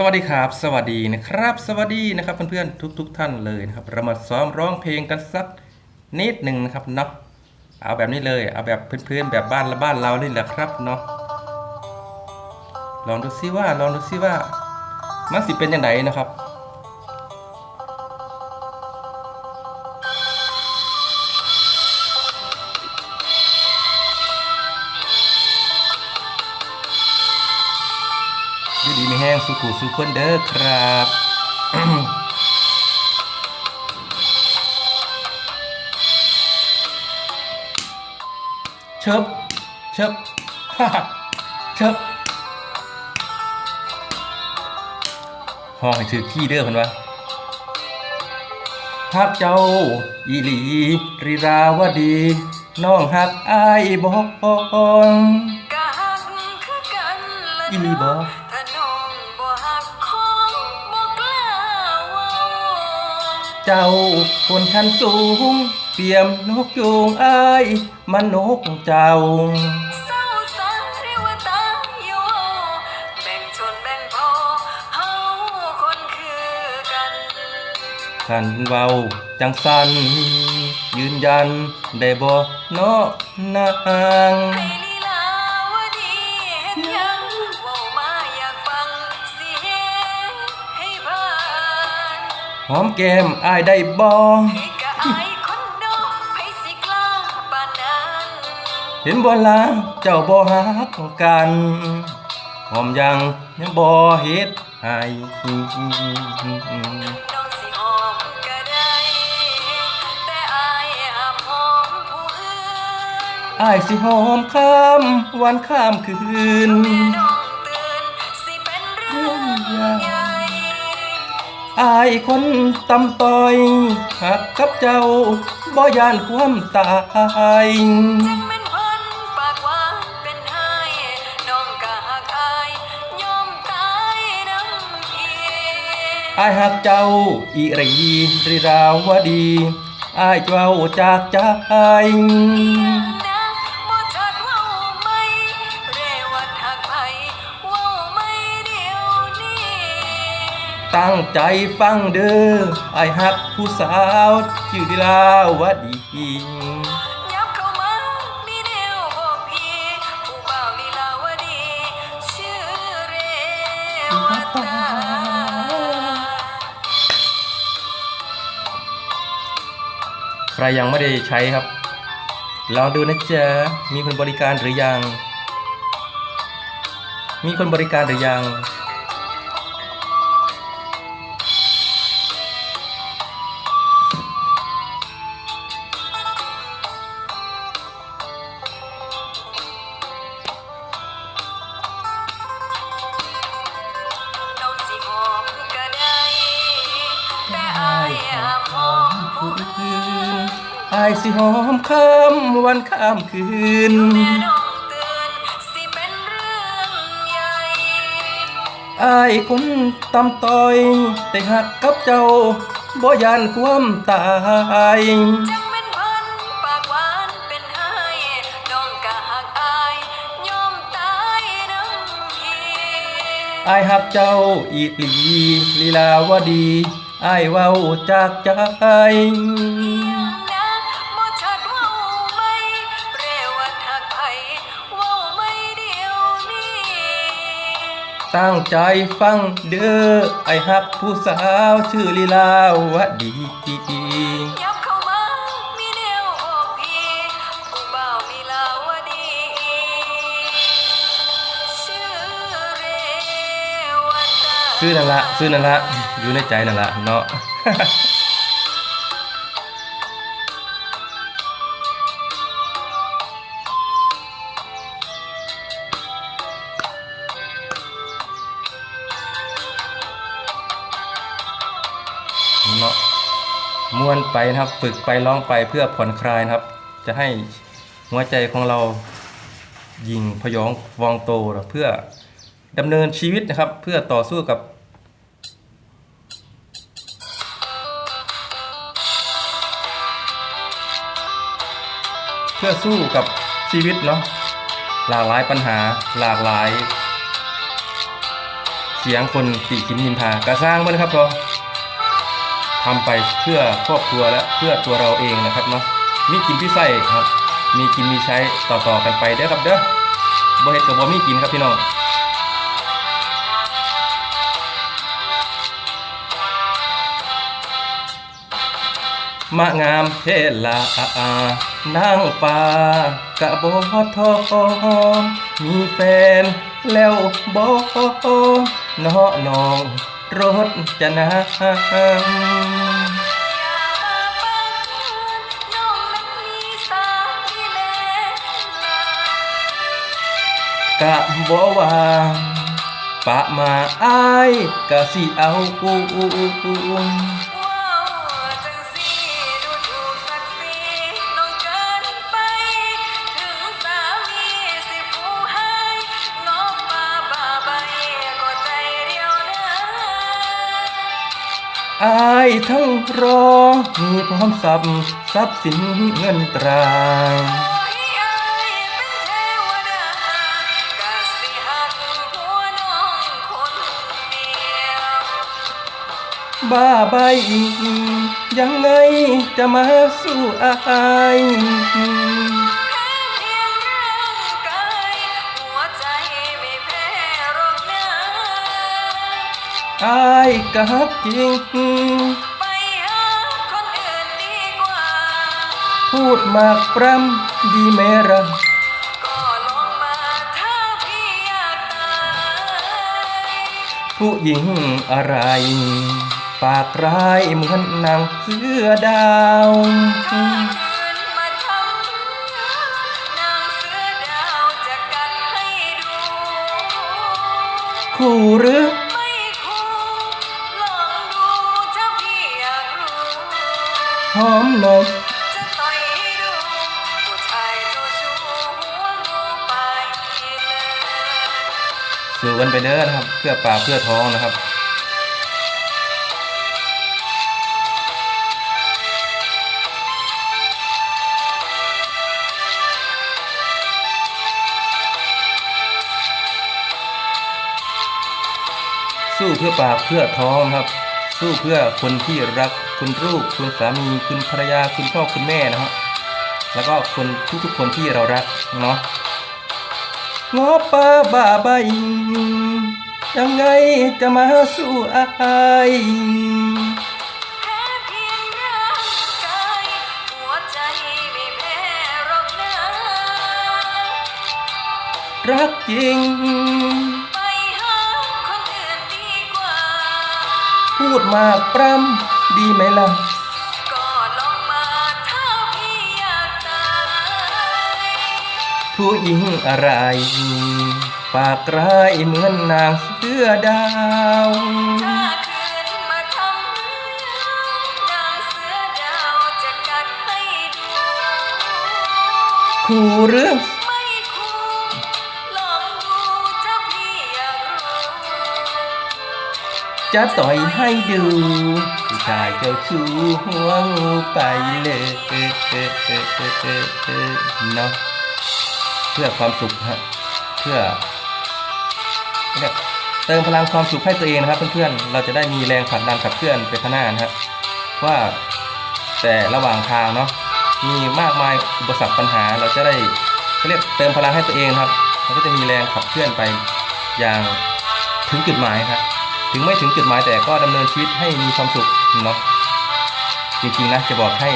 สวัสดีครับ สวัสดีนะครับ สวัสดีนะครับเพื่อนๆทุกๆท่านเลยนะครับเรามาซ้อมร้องเพลงกันสักนิดหนึ่งนะครับเนาะเอาแบบนี้เลยเอาแบบพื้นๆแบบบ้านละบ้านเราเลยแหละครับเนาะลองดูซิว่าลองดูซิว่ามันสิเป็นยังไงนะครับ งสุขุสุขคนเด้อครับเชิบเชิบเชิบห้องให้ถือขี้เด้อเพิ่นว่าฮักเจ้าอีหลีริราวดีน้องฮักอายบอกกะหักคือกันละอีหลีบอง เจ้าคนชั้นสูง เปี่ยมนกยูงอายมันนกเจ้า เศร้าสาเรียกว่าตายอยู่แบ่งชนแบ่งพอเฮาคนคือกัน ขันเว้าจังสัน ยืนยัน ได้บ่เนาะนาง หอมแก้มอายได้บ่ให้กะอายคนนอกไผสิกล้าปานนั้นเห็นบ่ลาเจ้าบ่ฮักกันหอมยังยังบ่เฮ็ดให้น้องสิหอมก็ได้แต่อายห้ามหอมผู้อื่นอายสิหอมข้ามวันข้ามคืนแม่น้องตื่นสิเป็นเรื่องใหญ่ อายคนตำต้อยหักกับเจ้าบ่ยานความตายจังแม่นพันปากหวานเป็นไห้น้องก็หักอายยอมตายน้ำอีอายหักเจ้าอีรีริราวดีอายเจ้าจากใจ ตั้งใจฟังเด้ออายหักผู้สาวชื่อดิลาวดียับเข้ามามีแนวบอกพี่ผู้บ่าวลีลาวดี ชื่อเรวตาใครยังไม่ได้ใช้ครับ ลองดูนะจ๊ะ มีคนบริการหรือยัง มีคนบริการหรือยังน้อง อมผู้อื่นอายสิหอมข้ามวันข้ามคืนแม่น้องเตือนสิเป็นเรื่องใหญ่อายคนตำต้อย แต่หักกับเจ้าบ่ยานความตายจังแม่นพันปากหวานเป็นไห้น้องก็หักอายยอมตายน้ำพี่อายหักเจ้าอีหลีลีลาวดี อายเว้าจากใจนะบ่ชัดเว้าไหมเรวัดหักไผเว้าไม่เดียวนี้ตั้งใจฟังเด้อไอายหักผู้สาวชื่อลีลาวดียับเข้ามามีแนวบอกพี่ผู้บ่าวมีลาวดีชื่อเรวัตาซื้อนั่นละซื้อนั่นละ อยู่ในใจนั่นแหละเนาะเนาะม้วนไปนะครับฝึกไปร้องไปเพื่อผ่อนคลายนะครับ จะให้หัวใจของเรายิงพยองฟองโตเพื่อดำเนินชีวิตนะครับ เพื่อต่อสู้กับ เพื่อสู้กับชีวิตเนาะหลากหลายปัญหาหลากหลาย เสียงคนตีขินนินทากระสร้างมันะครับเราทำไปเพื่อครอบครัวและเพื่อตัวเราเองนะครับเนาะมีกินพี่ไส้ครับ มีกินมีใช้ต่อๆกันไปเด้อครับเด้อบ่เฮ็ดกับบ่มีกินครับพี่น้องมะงามเทลา นางฟ้ากะบอทองมีแฟนแล้วบอเนาะนองรถจะนางกะบอว่าปะมาอ้ายกะสิเอากู อายทั้งรอมีพร้อมทรัพย์ทรัพย์สินเงินตราขอให้อายเป็นเทวดากะสิหักหัวน้องคนเดียวบ้าใบยังไงจะมาสู้อาย อายกักจริงไปหาคนอื่นดีกว่า พูดมากปรำดีไหมรังก็ลองมาถ้าพี่อยากตายผู้หญิงอะไร ปากร้ายเหมือนนางเสือดาว ถ้าคืนมาทำนางเสือดาวจะกัดให้ดู คู่หรือ สู้กันไปเด้อนะครับ เพื่อปลาเพื่อท้องนะครับสู้เพื่อปากเพื่อท้องครับ สู้เพื่อคนที่รักคุณลูกคุณสามีคุณภรรยาคุณพ่อคุณแม่นะฮะแล้วก็คนทุกๆคนที่เรารักเนาะ งอป้าบาใบยังไงจะมาสู้อายรักนะรักจริง ไปหาคนอื่นดีกว่า พูดมากปรำดีไหมล่ะ ผู้หญิงอะไรปากร้ายเหมือนนางเสือดาว ถ้าคืนมาทำเรื่องนางเสือดาวจะกัดให้ดู คู่หรือไม่คู่ลองดูถ้าพี่อยากรู้จะต่อยให้ดูผู้ชายเจ้าชู้หัวงูไปเลยเออเออเออเออเออเออเนาะเพื่อความสุขฮะเพื่อเรียกเติมพลังความสุขให้ตัวเองนะครับเพื่อนๆเราจะได้มีแรงผลักดันขับเคลื่อนไปข้างหน้านะครับว่าแต่ระหว่างทางเนาะมีมากมายอุปสรรคปัญหา เราจะได้เรียกเติมพลังให้ตัวเองครับเราก็จะมีแรงขับเคลื่อนไปอย่างถึงจุดหมายครับถึงไม่ถึงจุดหมายแต่ก็ดำเนินชีวิตให้มีความสุขเนาะจริงๆนะจะบอกให้